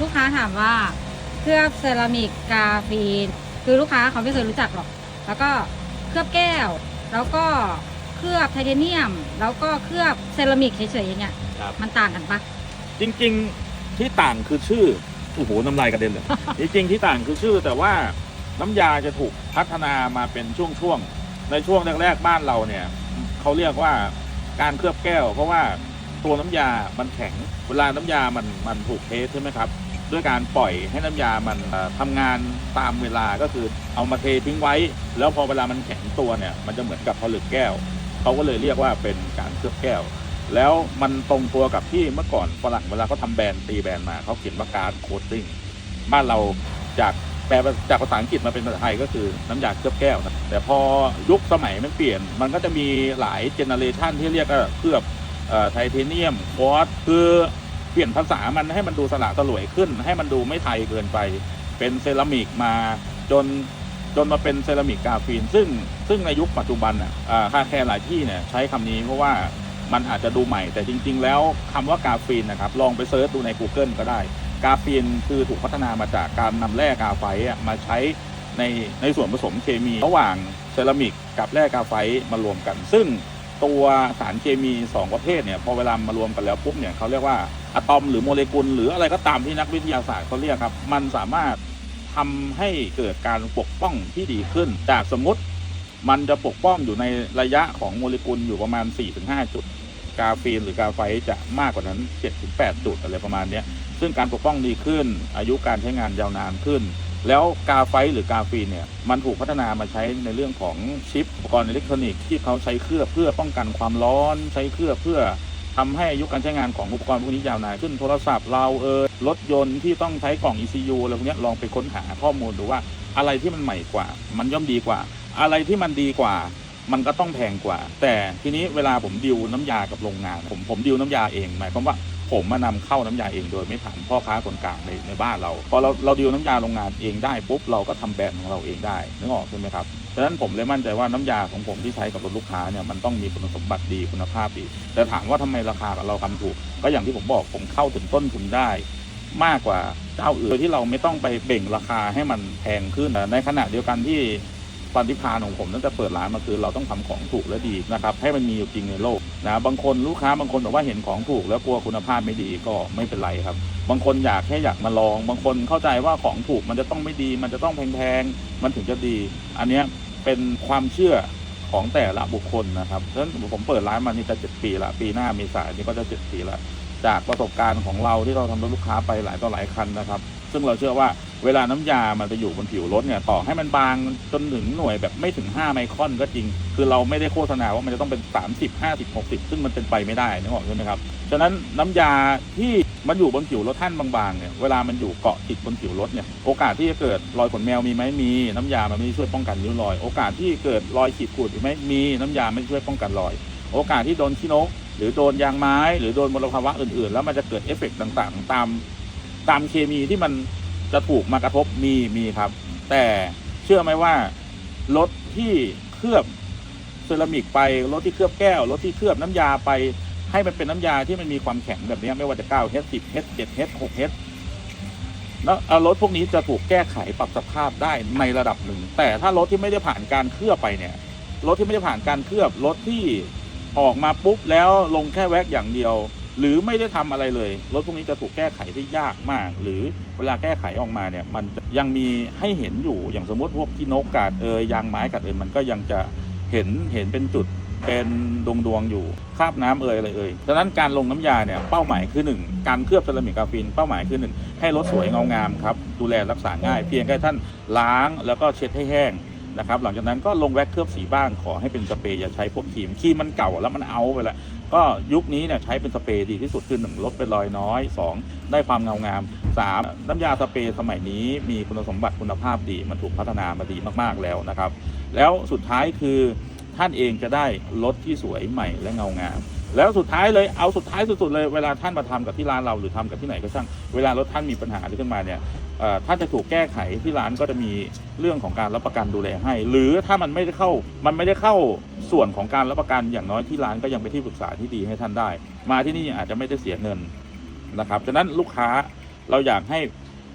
ลูกค้าถามว่าเคลือบเซรามิกกาฟีน คือลูกค้าเขาไม่เคยรู้จักหรอก แล้วก็เคลือบแก้ว แล้วก็เคลือบไทเทเนียม แล้วก็เคลือบเซรามิกเฉยๆอย่างเงี้ยครับ มันต่างกันปะจริง ๆที่ต่างคือชื่อโอ้โหน้ำลายกระเด็นเลย จริงๆที่ต่างคือชื่อ แต่ว่าน้ำยาจะถูกพัฒนามาเป็นช่วงๆในช่วงแรกๆบ้านเราเนี่ยเขาเรียกว่าการเคลือบแก้ว เพราะว่าตัวน้ำยามันแข็งเวลาน้ำยามันมันถูกเทสใช่ไหมครับ ด้วยการปล่อยให้น้ำยามันเอ่อทำงานตามเวลาก็คือเอามาเททิ้งไว้ แล้วพอเวลามันแข็งตัวเนี่ยมันจะเหมือนกับผลึกแก้วเขาก็เลยเรียกว่าเป็นการเคลือบแก้ว แล้วมันตรงตัวกับที่เมื่อก่อนฝรั่งเวลาเขาทำแบรนด์ตีแบรนด์มาเขาเขียนว่าการโคตติ้งบ้านเราจากแปลจากภาษาอังกฤษมาเป็นภาษาไทยก็คือน้ำยาเคลือบแก้วนะแต่พอยุคสมัยมันเปลี่ยน มันก็จะมีหลายเจเนอเรชันที่เรียกว่าเคลือบไทเทเนียมฟอสคือ เปลี่ยนภาษามันให้มันดูสละสลวยขึ้น ให้มันดูไม่ไทยเกินไป เป็นเซรามิกมาจนจนมาเป็นเซรามิกกาฟีน ซึ่งซึ่งในยุคปัจจุบันอะอ่าแคร์หลายที่เนี่ยใช้คำนี้เพราะว่ามันอาจจะดูใหม่แต่จริง ๆ แล้วคำว่ากาฟีนนะครับลองไปเซิร์ชดูใน Google ก็ได้ กาฟีนคือถูกพัฒนามาจากการนำแร่กาไฟต์มาใช้ในในส่วนผสมเคมี ระหว่างเซรามิกกับแร่กาไฟต์มารวมกัน ซึ่งตัวสารเคมี 2 ประเภทเนี่ยพอเวลามารวมกันแล้วปุ๊บเนี่ยเขาเรียกว่า อะตอมหรือโมเลกุล หรืออะไรก็ตามที่นักวิทยาศาสตร์เขาเรียกครับ มันสามารถทำให้เกิดการปกป้องที่ดีขึ้น จากสมมติมันจะปกป้องอยู่ในระยะของโมเลกุลอยู่ประมาณ 4-5 จุด กาฟีนหรือกาไฟจะมากกว่านั้น 7-8 จุดอะไรประมาณนี้ซึ่งการปกป้องดีขึ้น อายุการใช้งานยาวนานขึ้น แล้วกาไฟหรือกาฟีนเนี่ยมันถูกพัฒนามาใช้ในเรื่องของชิปอุปกรณ์อิเล็กทรอนิกส์ที่เขาใช้เคลือบเพื่อป้องกันความร้อน ใช้เคลือบเพื่อ ทำให้อายุการใช้งานของอุปกรณ์พวกนี้ยาวนานขึ้นโทรศัพท์เราเออรถยนต์ที่ต้องใช้กล่อง ECU อะไรพวกนี้ลองไปค้นหาข้อมูลดูว่าอะไรที่มันใหม่กว่า มันย่อมดีกว่า อะไรที่มันดีกว่า มันก็ต้องแพงกว่า แต่ทีนี้เวลาผมดิวน้ำยากับโรงงาน ผมผมดิวน้ำยาเองหมายความว่า ผมมานำเข้าน้ำยาเองโดยไม่ผ่านพ่อค้าคนกลางในในบ้านเราพอเราเราดิวน้ำยาโรงงานเองได้ปุ๊บเราก็ทำแบรนด์ของเราเองได้นึกออกใช่ไหมครับฉะนั้นผมเลยมั่นใจว่าน้ำยาของผมที่ใช้กับรถลูกค้าเนี่ยมันต้องมีคุณสมบัติดีคุณภาพดี แต่ถามว่าทำไมราคากับเราทำถูก ก็อย่างที่ผมบอกผมเข้าถึงต้นทุนได้ มากกว่าเจ้าอื่นโดยที่เราไม่ต้องไปเบ่งราคาให้มันแพงขึ้นในขณะเดียวกันที่ ปฏิภาณของผมตั้งแต่เปิดร้านมาคือเราต้องทำของถูกและดีนะครับให้มันมีอยู่จริงในโลกนะบางคนลูกค้าบางคนบอกว่าเห็นของถูกแล้วกลัวคุณภาพไม่ดีก็ไม่เป็นไรครับ บางคนอยากแค่อยากมาลอง บางคนเข้าใจว่าของถูกมันจะต้องไม่ดี มันจะต้องแพงๆมันถึงจะดี อันนี้เป็นความเชื่อของแต่ละบุคคลนะครับฉะนั้นผมเปิดร้านมานี่จะเจ็ดปีละปีหน้าเมษายนี่ก็จะเจ็ดปีละ จากประสบการณ์ของเราที่เราทำรถลูกค้าไปหลายต่อหลายคันนะครับ ซึ่งเราเชื่อว่าเวลาน้ำยามันไปอยู่บนผิวรถเนี่ยต่อให้มันบางจนถึงหน่วยแบบไม่ถึง 5 ไมครอนก็จริง คือเราไม่ได้โฆษณาว่ามันจะต้องเป็น 30 50 60 ซึ่งมันเป็นไปไม่ได้นึกออกใช่ไหมครับฉะนั้นน้ำยาที่มันอยู่บนผิวรถท่านบางๆเนี่ยเวลามันอยู่เกาะติดบนผิวรถเนี่ยโอกาสที่จะเกิดรอยขนแมวมีไหมมีน้ำยามันไม่ช่วยป้องกันริ้วรอย โอกาสที่เกิดรอยขีดข่วนมีไหมมีน้ำยาไม่ช่วยป้องกันรอย โอกาสที่โดนขี้นก หรือโดนยางไม้ หรือโดนมลภาวะอื่นๆ แล้วมันจะเกิดเอฟเฟกต์ต่างๆ ตามตามเคมีที่มันจะถูกมากระทบมีมีครับ แต่เชื่อไหมว่ารถที่เคลือบเซรามิกไปรถที่เคลือบแก้วรถที่เคลือบน้ำยาไป ให้มันเป็นน้ำยาที่มันมีความแข็งแบบนี้ไม่ว่าจะ9 H 10 H 7 H 6 H แล้วเอารถพวกนี้จะถูกแก้ไขปรับสภาพได้ในระดับหนึ่ง แต่ถ้ารถที่ไม่ได้ผ่านการเคลือบไปเนี่ยรถที่ไม่ได้ผ่านการเคลือบรถที่ ออกมาปุ๊บแล้วลงแค่แว็กอย่างเดียว หรือไม่ได้ทำอะไรเลยรถพวกนี้จะถูกแก้ไขได้ยากมาก หรือเวลาแก้ไขออกมาเนี่ยมันยังมีให้เห็นอยู่อย่างสมมติพวกที่นกกาดเอยยางไม้กัดเอยมันก็ยังจะเห็นเห็นเป็นจุดเป็นดวงดวงอยู่คราบน้ำเอยอะไรเอยดังนั้นการลงน้ำยาเนี่ยเป้าหมายคือหนึ่งการเคลือบเซรามิกกราฟีนเป้าหมายคือหนึ่งให้รถสวยเงางามครับดูแลรักษาง่าย เพียงแค่ท่านล้างแล้วก็เช็ดให้แห้ง นะครับหลังจากนั้นก็ลงแว็กเคลือบสีบ้างขอให้เป็นสเปรย์อย่าใช้พวกครีมครีมมันเก่าแล้วมันเอาไปแล้วก็ยุคนี้เนี่ยใช้เป็นสเปรย์ดีที่สุดคือหนึ่งลดเป็นรอยน้อยสองได้ความเงางามสามน้ำยาสเปรย์สมัยนี้มีคุณสมบัติคุณภาพดีมันถูกพัฒนามาดีมากๆแล้วนะครับ แล้วสุดท้ายคือท่านเองจะได้รถที่สวยใหม่และเงางาม แล้วสุดท้ายเลยเอาสุดท้ายสุดๆเลยเวลาท่านมาทำกับที่ร้านเราหรือทำกับที่ไหนก็ช่างเวลารถท่านมีปัญหาอะไรขึ้นมาเนี่ย ถ้าจะถูกแก้ไขที่ร้านก็จะมีเรื่องของการรับประกันดูแลให้ หรือถ้ามันไม่ได้เข้ามันไม่ได้เข้าส่วนของการรับประกันอย่างน้อยที่ร้านก็ยังเป็นที่ปรึกษาที่ดีให้ท่านได้ มาที่นี่อาจจะไม่ได้เสียเงินนะครับฉะนั้นลูกค้าเราอยากให้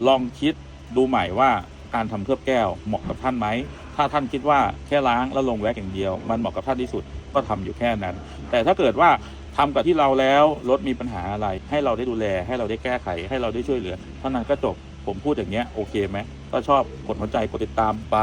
ลองคิดดูใหม่ว่าการทำเคลือบแก้วเหมาะกับท่านไหม ถ้าท่านคิดว่าแค่ล้างแล้วลงแว็กอย่างเดียว มันเหมาะกับท่านที่สุดก็ทำอยู่แค่นั้น แต่ถ้าเกิดว่าทำกับที่เราแล้วรถมีปัญหาอะไร ให้เราได้ดูแล ให้เราได้แก้ไข ให้เราได้ช่วยเหลือ เท่านั้นก็จบ ผมพูดอย่างเงี้ยโอเคไหมก็ชอบกดหัวใจกดติดตามไป